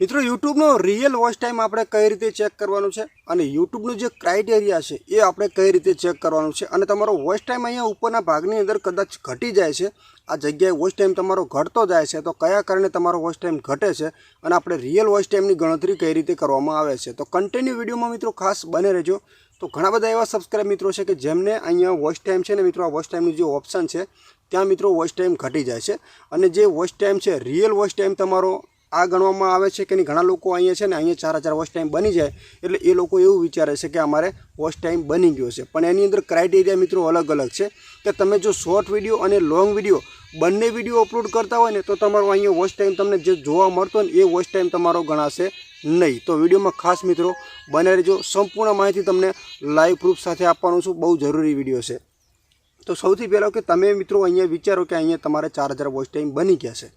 મિત્રો યુટ્યુબનો real watch time આપણે કઈ રીતે ચેક કરવાનું છે અને યુટ્યુબનું જે ક્રાઇટેરિયા છે એ આપણે કઈ રીતે ચેક કરવાનું છે અને તમારો વોચ ટાઈમ અહીંયા ઉપરના ભાગની અંદર કદાચ ઘટી જાય છે આ જગ્યાએ વોચ ટાઈમ તમારો ઘટતો જાય છે તો કયા કારણે તમારો વોચ ટાઈમ ઘટે છે અને આપણે રિયલ વોચ ટાઈમની ગણતરી કઈ રીતે કરવામાં આવે છે તો કન્ટિન્યુ વિડીયોમાં મિત્રો ખાસ બને રહેજો તો ઘણા બધા એવા સબસ્ક્રાઇબ મિત્રો છે કે જેમને અહીંયા વોચ ટાઈમ છે ને મિત્રો આ વોચ ટાઈમનું જે ઓપ્શન છે ત્યાં મિત્રો વોચ ટાઈમ ઘટી જાય છે અને જે વોચ ટાઈમ છે રિયલ વોચ ટાઈમ તમારો આ ગણવામાં આવે છે કે નહીં? ઘણા લોકો અહીંયા છે ને અહીંયા ચાર હજાર વોચ ટાઈમ બની જાય. એટલે એ લોકો એવું વિચારે છે કે અમારે વોચ ટાઈમ બની ગયો છે. પણ એની અંદર ક્રાઇટેરિયા મિત્રો અલગ અલગ છે કે તમે જો શોર્ટ વીડિયો અને લોંગ વીડિયો બંને વીડિયો અપલોડ કરતા હોય ને, તો તમારો અહીંયા વોચ ટાઈમ તમને જે જોવા મળતો ને, એ વોચ ટાઈમ તમારો ગણાશે નહીં. તો વિડીયોમાં ખાસ મિત્રો બને રહેજો. સંપૂર્ણ માહિતી તમને લાઈવ પ્રૂફ સાથે આપવાનું છું. બહુ જરૂરી વીડિયો છે. તો સૌથી પહેલાં કે તમે મિત્રો અહીંયા વિચારો કે અહીંયા તમારે ચાર હજાર વોચ ટાઈમ બની ગયા છે.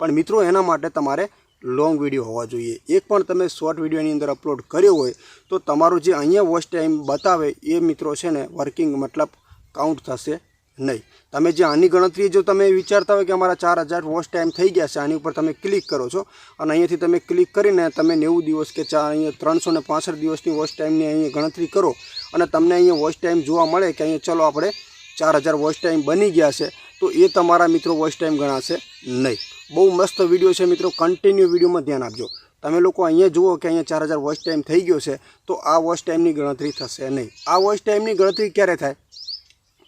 પણ મિત્રો, એના માટે તમારે લોંગ વીડિયો હોવા જોઈએ. એક પણ તમે શોર્ટ વિડીયોની અંદર અપલોડ કર્યો હોય, તો તમારું જે અહીંયા વોચ ટાઈમ બતાવે એ મિત્રો છે ને વર્કિંગ મતલબ કાઉન્ટ થશે નહીં. તમે જે આની ગણતરી જો તમે વિચારતા હોય કે અમારા ચાર હજાર વોચ ટાઈમ થઈ ગયા છે, આની ઉપર તમે ક્લિક કરો છો અને અહીંયાથી તમે ક્લિક કરીને તમે નેવું દિવસ કે ચાર, અહીંયા ત્રણસો ને પાસઠ દિવસની વોચ ટાઈમની અહીંયા ગણતરી કરો અને તમને અહીંયા વોચ ટાઈમ જોવા મળે કે અહીંયા ચલો આપણે ચાર હજાર વોચ ટાઈમ બની ગયા છે. તો એ તમારા મિત્રો વોઇસ ટાઈમ ગણાશે નહીં. બહુ મસ્ત વીડિયો છે મિત્રો કન્ટિન્યુ વિડીયોમાં ધ્યાન આપજો. તમે લોકો અહીંયા જુઓ કે અહીંયા ચાર હજાર વોઇસ ટાઈમ થઈ ગયો છે, તો આ વોઇસ ટાઈમની ગણતરી થશે નહીં. આ વોઇસ ટાઈમની ગણતરી ક્યારે થાય?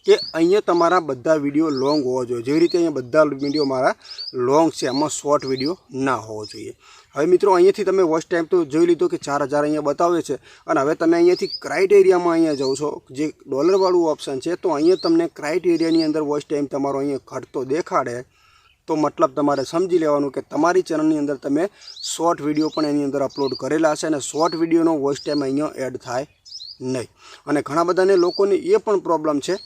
કે અહીંયા તમારા બધા વીડિયો લોંગ હોવો જોઈએ. જેવી રીતે અહીંયા બધા વીડિયો મારા લોંગ છે, એમાં શોર્ટ વીડિયો ના હોવો જોઈએ. હવે મિત્રો, અહીંયાથી તમે વોચ ટાઈમ તો જોઈ લીધો કે ચાર હજાર અહીંયા બતાવે છે. અને હવે તમે અહીંયાથી ક્રાઇટેરિયામાં અહીંયા જાઓ છો, જે ડોલરવાળું ઓપ્શન છે, તો અહીંયા તમને ક્રાઇટેરિયાની અંદર વોચ ટાઈમ તમારો અહીંયા ઘટતો દેખાડે. તો મતલબ તમારે સમજી લેવાનું કે તમારી ચેનલની અંદર તમે શોર્ટ વીડિયો પણ એની અંદર અપલોડ કરેલા હશે અને શોર્ટ વિડીયોનો વોઇસ ટાઈમ અહીંયા એડ થાય નહીં. અને ઘણા બધાને લોકોને એ પણ પ્રોબ્લેમ છે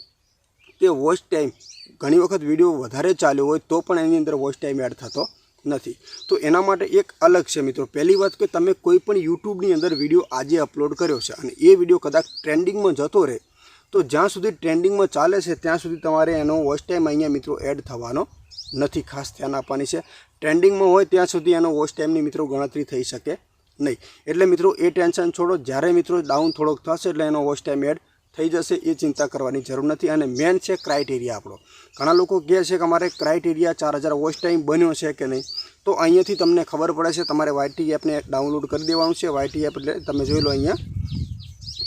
કે વોઇસ ટાઈમ ઘણી વખત વીડિયો વધારે ચાલ્યો હોય તો પણ એની અંદર વોઇસ ટાઈમ એડ થતો નથી. તો એના માટે એક અલગ છે મિત્રો. પહેલી વાત કે તમે કોઈ પણ યુટ્યુબની અંદર વીડિયો આજે અપલોડ કર્યો છે અને એ વીડિયો કદાચ ટ્રેન્ડિંગમાં જતો રહે, તો જ્યાં સુધી ટ્રેન્ડિંગમાં ચાલે છે, ત્યાં સુધી તમારે એનો વોચ ટાઈમ અહીંયા મિત્રો એડ થવાનો નથી. ખાસ ધ્યાન આપવાની છે. ટ્રેન્ડિંગમાં હોય ત્યાં સુધી એનો વોચ ટાઈમની મિત્રો ગણતરી થઈ શકે નહીં. એટલે મિત્રો એ ટેન્શન છોડો. જ્યારે મિત્રો ડાઉન થોડોક થશે એટલે એનો વોચ ટાઈમ એડ થઈ જશે એ ચિંતા કરવાની જરૂર નથી અને મેન છે ક્રાઇટેરિયા આપણો. ઘણા લોકો કહે છે કે અમારે ક્રાઇટેરિયા ચાર હજાર વોચ ટાઈમ બન્યો છે કે નહીં? તો અહીંયાથી તમને ખબર પડે છે, તમારે વાયટી એપને ડાઉનલોડ કરી દેવાનું છે. વાયટી એપ એટલે તમે જોઈ લો અહીંયા.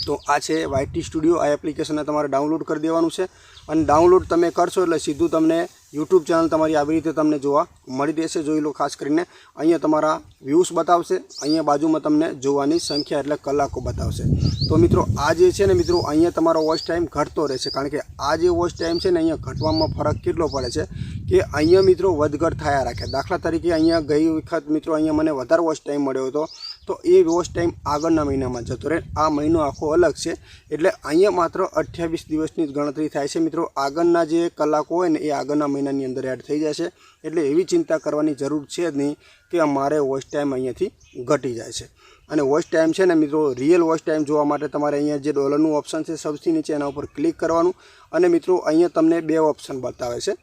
તો આ છે વાયટી સ્ટુડિયો આ એપ્લિકેશનને તમારે ડાઉનલોડ કરી દેવાનું છે. અને ડાઉનલોડ તમે કરશો એટલે સીધું તમને યુટ્યુબ ચેનલ તમારી આવી રીતે તમને જોવા મળી રહેશે. જોઈ લો ખાસ કરીને અહીંયા તમારા વ્યૂઝ બતાવશે. અહીંયા બાજુમાં તમને જોવાની સંખ્યા એટલે કલાકો બતાવશે. તો મિત્રો, આ જે છે ને મિત્રો, અહીંયા તમારો વોચ ટાઈમ ઘટતો રહેશે. કારણ કે આ જે વોચ ટાઈમ છે ને, અહીંયા ઘટવામાં ફરક કેટલો પડે છે કે અહીંયા મિત્રો વધઘટ થયા રાખે. દાખલા તરીકે અહીંયા ગઈ વખત મિત્રો, અહીંયા મને વધારે વોચ ટાઈમ મળ્યો હતો. તો એ વોચ ટાઈમ આગળના મહિનામાં જતો રહે. આ મહિનો આખો અલગ છે. એટલે અહીંયા માત્ર અઠ્યાવીસ દિવસની જ ગણતરી થાય છે. મિત્રો, આગળના જે કલાકો હોય ને, એ આગળના મહિનાની અંદર એડ થઈ જશે. એટલે એવી ચિંતા કરવાની જરૂર છે જ નહીં કે અમારે વોચ ટાઈમ અહીંયાથી ઘટી જાય છે. અને વોચ ટાઈમ છે ને, મિત્રો રિયલ વોચ ટાઈમ જોવા માટે તમારે અહીંયા જે ડોલરનું ઓપ્શન છે, સૌથી નીચે એના ઉપર ક્લિક કરવાનું. અને મિત્રો, અહીંયા તમને બે ઓપ્શન બતાવે છે.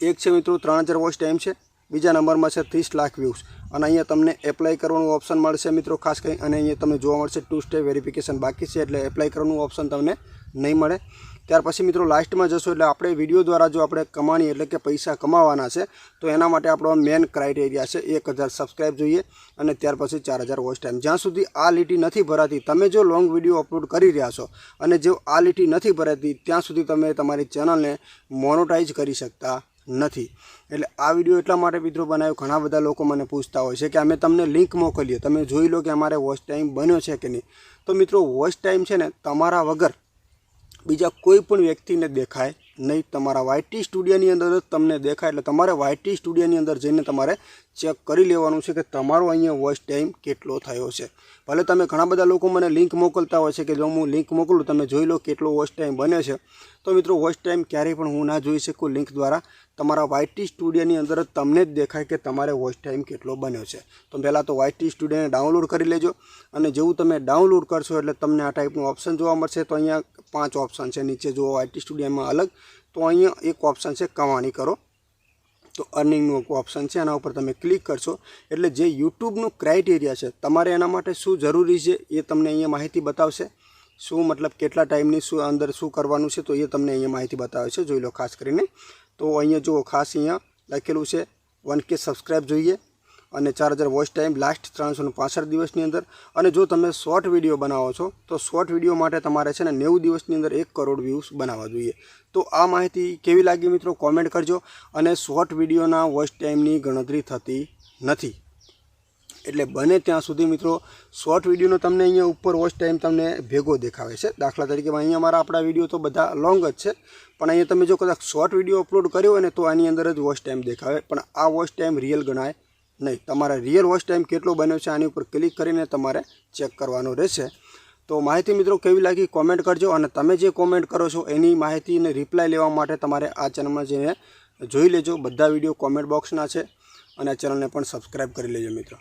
એક છે, મિત્રો, ત્રણ હજાર વોચ ટાઈમ છે. બીજા નંબરમાં છે ત્રીસ લાખ વ્યૂઝ અને અહીંયા તમને એપ્લાય કરવાનું ઓપ્શન મળશે મિત્રો, ખાસ કરી અને અહીંયા તમને જોવા મળશે ટુ સ્ટેપ વેરિફિકેશન બાકી છે, એટલે એપ્લાય કરવાનું ઓપ્શન તમને નહીં મળે. ત્યાર પછી મિત્રો લાસ્ટમાં જશો, એટલે આપણે વીડિયો દ્વારા જો આપણે કમાણી એટલે કે પૈસા કમાવાના છે, તો એના માટે આપણો મેન ક્રાઇટેરિયા છે એક હજાર સબસ્ક્રાઈબ જોઈએ અને ત્યાર પછી ચાર હજાર વોચ ટાઈમ જ્યાં સુધી આ લીટી નથી ભરાતી, તમે જો લોંગ વીડિયો અપલોડ કરી રહ્યા છો અને જો આ લીટી નથી ભરાતી, ત્યાં સુધી તમે તમારી ચેનલને મોનોટાઈઝ કરી શકતા નથી. એટલે આ વીડિયો એટલા માટે મિત્રો બનાવ્યો, ઘણા બધા લોકો મને પૂછતા હોય છે કે અમે તમને લિંક મોકલીએ. તમે જોઈ લો કે અમારે વોચ ટાઈમ બન્યો છે કે નહીં. તો મિત્રો વોચ ટાઈમ છે ને, તમારા વગર બીજા કોઈ પણ વ્યક્તિને દેખાય નહીં. તમારા વાયટી સ્ટુડિયોની અંદર જ તમને દેખાય. એટલે તમારે વાયટી સ્ટુડિયોની અંદર જઈને તમારે ચેક કરી લેવાનું છે કે તમારો અહીંયા વોચ ટાઈમ કેટલો થયો છે. ભલે તમે ઘણા બધા લોકો મને લિંક મોકલતા હોય છે કે જો હું લિંક મોકલું તમે જોઈ લો કેટલો વોચ ટાઈમ બને છે. તો મિત્રો વોચ ટાઈમ ક્યારેય પણ હું ના જોઈ શકું લિંક દ્વારા. તમારા વાયટી સ્ટુડિયોની અંદર તમને જ દેખાય કે તમારે વોચ ટાઈમ કેટલો બન્યો છે. તો પહેલાં તો વાયટી સ્ટુડિયોને ડાઉનલોડ કરી લેજો અને જેવું તમે ડાઉનલોડ કરશો એટલે તમને આ ટાઈપનું ઓપ્શન જોવા મળશે. તો અહીંયા પાંચ ઓપ્શન છે. નીચે જો વાયટી સ્ટુડિયોમાં અલગ. તો અહીંયા એક ઓપ્શન છે કમાણી કરો. તો અર્નિંગનું ઓપ્શન છે એના ઉપર તમે ક્લિક કરશો. એટલે જે યુટ્યુબનું ક્રાઇટેરિયા છે, તમારે એના માટે શું જરૂરી છે, એ તમને અહીંયા માહિતી બતાવશે. શું મતલબ કેટલા ટાઈમની શું અંદર શું કરવાનું છે, તો એ તમને અહીંયા માહિતી બતાવે છે, જોઈ લો ખાસ કરીને. તો અહીંયા જુઓ, ખાસ અહીંયા લખેલું છે, વન કે સબસ્ક્રાઈબ જોઈએ. અને ચાર હજાર વોચ ટાઈમ લાસ્ટ ત્રણસો દિવસની અંદર. અને જો તમે શોર્ટ વીડિયો બનાવો છો, તો શોર્ટ વીડિયો માટે તમારે છે ને નેવું દિવસની અંદર એક કરોડ વ્યૂઝ બનાવવા જોઈએ. તો આ માહિતી કેવી લાગી મિત્રો? કોમેન્ટ કરજો. અને શોર્ટ વિડીયોના વોચ ટાઈમની ગણતરી થતી નથી. એટલે બને ત્યાં સુધી મિત્રો, શોર્ટ વિડીયોનો તમને અહીંયા ઉપર વોચ ટાઈમ તમને ભેગો દેખાવે છે. દાખલા તરીકે અહીંયા મારા આપણા વીડિયો તો બધા લોંગ જ છે. પણ અહીંયા તમે જો કદાચ શોર્ટ વીડિયો અપલોડ કર્યો હોય ને, તો આની અંદર જ વોચ ટાઈમ દેખાવે. પણ આ વોચ ટાઈમ રિયલ ગણાય નહીં, તમારે રિયલ વોચ ટાઈમ કેટલો બન્યો છે આની ઉપર ક્લિક કરીને તમારે ચેક કરવાનો રહેશે. તો માહિતી મિત્રો કેવી લાગી કોમેન્ટ કરજો અને તમે જે કોમેન્ટ કરો છો એની માહિતીને રિપ્લાય લેવા માટે તમારે આ ચેનલમાં જઈને જોઈ લેજો. બધા વીડિયો કોમેન્ટ બોક્સના છે અને આ ચેનલને પણ સબસ્ક્રાઈબ કરી લેજો મિત્રો.